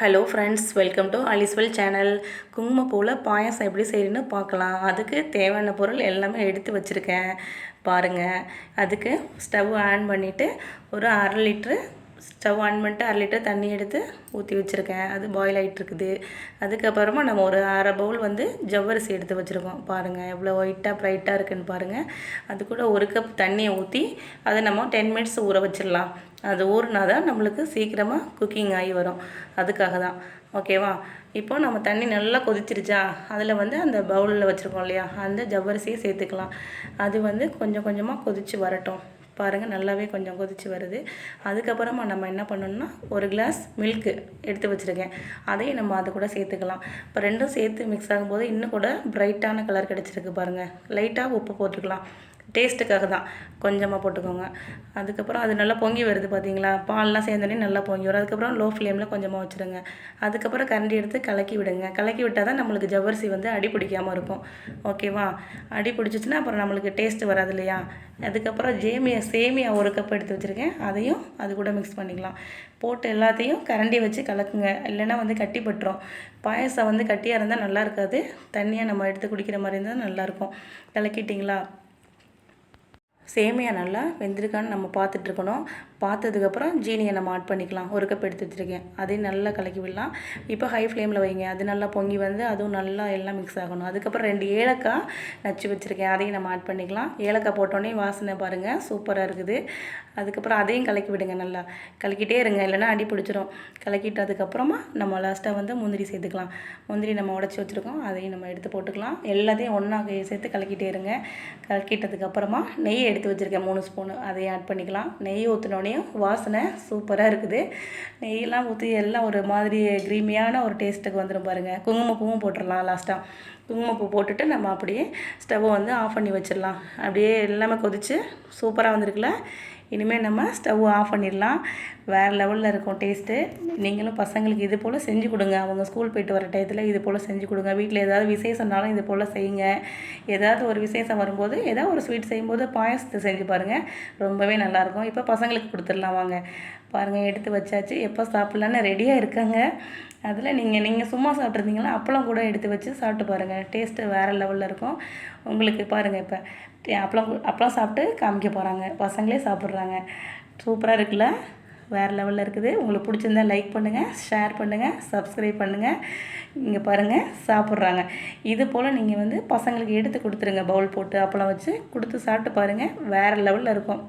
Hello friends welcome to all is well channel குங்குமப்பூவில் பாயாசம் எப்படி செய்யணும்னு பார்க்கலாம். அதுக்கு தேவையான பொருள் எல்லாமே எடுத்து வச்சுருக்கேன். பாருங்கள் அதுக்கு ஸ்டவ் ஆன் பண்ணிவிட்டு ஒரு அரை லிட்ரு ஸ்டவ் ஆன் பண்ணிட்டு அரை லிட்டர் தண்ணி எடுத்து ஊற்றி வச்சுருக்கேன். அது பாயில் ஆகிட்டுருக்குது அதுக்கப்புறமா நம்ம ஒரு அரை பவுல் வந்து ஜவ்வரிசி எடுத்து வச்சுருக்கோம். பாருங்கள் எவ்வளோ ஒயிட்டாக ப்ரைட்டாக இருக்குன்னு பாருங்கள் அது கூட ஒரு கப் தண்ணியை ஊற்றி அதை நம்ம டென் மினிட்ஸ் ஊற வச்சிடலாம். அது ஊறினா தான் நம்மளுக்கு சீக்கிரமாக குக்கிங் ஆகி வரும். அதுக்காக தான். ஓகேவா இப்போ நம்ம தண்ணி நல்லா கொதிச்சிருச்சா? அதில் வந்து அந்த பவுலில் வச்சுருக்கோம் இல்லையா? அந்த ஜவ்வரிசியை சேர்த்துக்கலாம். அது வந்து கொஞ்சம் கொஞ்சமாக கொதித்து வரட்டும். பாருங்கள் நல்லாவே கொஞ்சம் கொதிச்சு வருது. அதுக்கப்புறமா நம்ம என்ன பண்ணணும்னா ஒரு கிளாஸ் மில்க்கு எடுத்து வச்சுருக்கேன். அதையும் நம்ம அதை கூட சேர்த்துக்கலாம். இப்போ ரெண்டும் சேர்த்து மிக்ஸ் ஆகும்போது இன்னும் கூட ப்ரைட்டான கலர் கிடச்சிருக்கு பாருங்கள் லைட்டாக உப்பு போட்டுக்கலாம். டேஸ்ட்டுக்காக தான். கொஞ்சமாக போட்டுக்கோங்க. அதுக்கப்புறம் அது நல்லா பொங்கி வருது பார்த்தீங்களா பால்லாம் சேர்ந்தோடனே நல்லா பொங்கி வரும். அதுக்கப்புறம் லோ ஃப்ளேமில் கொஞ்சமாக வச்சுருங்க. அதுக்கப்புறம் கரண்டி எடுத்து கலக்கி விடுங்க. கலக்கி விட்டால் தான் நம்மளுக்கு ஜவ்வரிசி வந்து அடி பிடிக்காமல் இருக்கும். ஓகேவா? அடி பிடிச்சிச்சின்னா அப்புறம் நம்மளுக்கு டேஸ்ட்டு வராது இல்லையா? அதுக்கப்புறம் ஜேமியா சேமியா ஒரு கப் எடுத்து வச்சுருக்கேன். அதையும் அது கூட மிக்ஸ் பண்ணிக்கலாம். போட்டு எல்லாத்தையும் கரண்டி வச்சு கலக்குங்க. இல்லைன்னா வந்து கட்டி பட்டுரும். பாயசம் வந்து கட்டியாக இருந்தால் நல்லா இருக்காது. தண்ணியாக நம்ம எடுத்து குடிக்கிற மாதிரி இருந்தால் நல்லாயிருக்கும் கலக்கிட்டிங்களா? சேமியா நல்லா வெந்திருக்கான்னு நம்ம பார்த்துட்ருக்கணும் பார்த்ததுக்கப்புறம் ஜீனியை நம்ம ஆட் பண்ணிக்கலாம். ஒரு கப் எடுத்து வச்சுருக்கேன். அதையும் நல்லா கலக்கி விடலாம். இப்போ ஹை ஃப்ளேமில் வைங்க. அது நல்லா பொங்கி வந்து அதுவும் நல்லா எல்லாம் மிக்ஸ் ஆகணும். அதுக்கப்புறம் ரெண்டு ஏலக்காய் நச்சு வச்சுருக்கேன். அதையும் நம்ம ஆட் பண்ணிக்கலாம். ஏலக்காய் போட்டோன்னே வாசனை பாருங்கள் சூப்பராக இருக்குது. அதுக்கப்புறம் அதையும் கலக்கி விடுங்க நல்லா. கலக்கிட்டே இருங்க. இல்லைன்னா அடி பிடிச்சிரும். கலக்கிட்டு அதுக்கப்புறமா நம்ம லாஸ்ட்டாக வந்து முந்திரி சேர்த்துக்கலாம். முந்திரி நம்ம உடச்சி வச்சுருக்கோம். அதையும் நம்ம எடுத்து போட்டுக்கலாம். எல்லாத்தையும் ஒன்றா சேர்த்து கலக்கிட்டே இருங்க. கலக்கிட்டதுக்கப்புறமா நெய் எடுத்து வச்சுருக்கேன். மூணு ஸ்பூனு அதையும் ஆட் பண்ணிக்கலாம். நெய் ஊற்றினோடனே வாசனை சூப்பராக இருக்குது. நெய்யெல்லாம் ஊற்றி எல்லாம் ஒரு மாதிரி க்ரீமியான ஒரு டேஸ்ட்டுக்கு வந்துடும் பாருங்கள் குங்குமப்பூவும் போட்டுடலாம் லாஸ்ட்டாக குங்குமப்பூ போட்டுட்டு நம்ம அப்படியே ஸ்டவ்வை வந்து ஆஃப் பண்ணி வச்சிடலாம். அப்படியே எல்லாமே கொதித்து சூப்பராக வந்திருக்குல்ல? இனிமேல் நம்ம ஸ்டவ் ஆஃப் பண்ணிடலாம். வேறு லெவலில் இருக்கும் டேஸ்ட்டு. நீங்களும் பசங்களுக்கு இது போல் செஞ்சு கொடுங்க. அவங்க ஸ்கூல் போயிட்டு வர டயத்தில் இது போல் செஞ்சு கொடுங்க. வீட்டில் ஏதாவது விசேஷம்னாலும் இது போல் செய்யுங்க. ஏதாவது ஒரு விசேஷம் வரும்போது ஏதாவது ஒரு ஸ்வீட் செய்யும்போது பாயசத்தை செஞ்சு பாருங்கள் ரொம்பவே நல்லாயிருக்கும் இப்போ பசங்களுக்கு கொடுத்துடலாம் வாங்க. பாருங்கள் எடுத்து வச்சாச்சு. எப்போ சாப்பிட்லான்னு ரெடியாக இருக்காங்க. அதில் நீங்கள் நீங்கள் சும்மா சாப்பிட்ருந்தீங்கன்னா அப்பளம் கூட எடுத்து வச்சு சாப்பிட்டு பாருங்கள் டேஸ்ட்டு வேறு லெவலில் இருக்கும். உங்களுக்கு பாருங்கள் இப்போ அப்பளம் அப்பளம் சாப்பிட்டு காமிக்க போகிறாங்க பசங்களே சாப்பிட்றாங்க. சூப்பராக இருக்குல்ல? வேறு லெவலில் இருக்குது. உங்களுக்கு பிடிச்சிருந்தா லைக் பண்ணுங்கள் ஷேர் பண்ணுங்கள் சப்ஸ்கிரைப் பண்ணுங்கள் இங்கே பாருங்கள் சாப்பிட்றாங்க. இது போல் நீங்கள் வந்து பசங்களுக்கு எடுத்து கொடுத்துருங்க. பவுல் போட்டு அப்பளம் வச்சு கொடுத்து சாப்பிட்டு பாருங்கள் வேறு லெவலில் இருக்கும்.